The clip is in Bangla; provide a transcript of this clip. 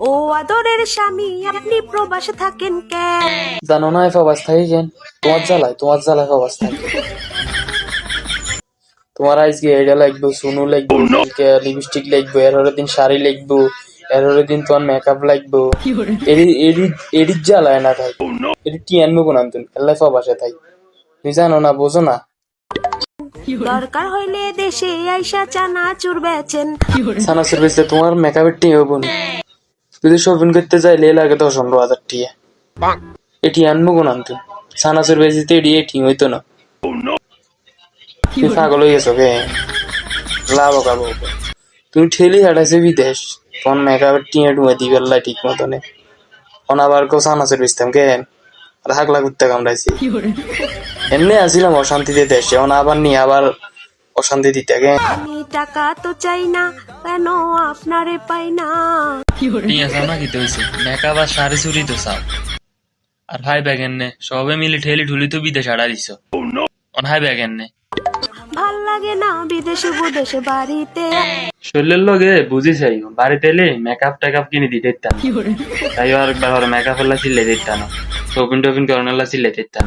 ও আদরের স্বামী আপনি প্রবাসে থাকেন কেন? জানো না এফ অবস্থায় কেন তোমার জ্বালায় তোমার জ্বালায় অবস্থায় তোমার আজকে এটা লাগবে সুনু লাগবে লিপস্টিক লাগবে এর দিন শাড়ি লাগবে এর দিন তোমার মেকআপ লাগবে। এডি এডি এডি জ্বালায় না তাই এডি টিয়ান মো কোন আনতুন আল্লাহ বাসা তাই তুমি জানো না বোঝো না। দরকার হইলে দেশে আইসা চানা চুর বেচেন সানা সার্ভিসে তোমার মেকআপের টিম হব না যদি শপিং করতে যাইলে লাগে দশ পনেরো হাজার টিয়া। এটি আনব কোন আনতুন সানা সার্ভিসে এডি এটি হইতো না। তুমি পাগল হয়ে গেছো কে? লাভ খাব তুমি ঠেলি হাঁটাইছে বিদেশ। তোমার মেকআপের টিয়া টুয়া দি গেল্লা ঠিক মতনে। অনাবার কো সানা সার্ভিস তাম কে? আর হাগলা করতে কামড়াইছি। এমনি আসিলাম অশান্তিতে দেশে। অন আবার নিয়ে আবার অশান্তি দিতে গে আমি টাকা তো চাই না কেন আপনারে পাই না? টিয়া চাও না খেতে হয়েছে মেকআপ আর শাড়ি চুরি তো চাও। আর ভাই ব্যাগেন নে সবে মিলে ঠেলি ঠুলি তো বিদেশ আড়া দিছ। অন হাই ব্যাগেন নে ভালো লাগে না বিদেশে বিদেশে বাড়িতে। শরীরের লগে বুঝি চাই বাড়িতে এলে মেকআপ টেকআপ কিনে দিতে ইত্যান। তাই আর একবার মেকআপ হল্লা চিল্লে দিতাম শপিং টপিং করানোর চিল্লে দিতাম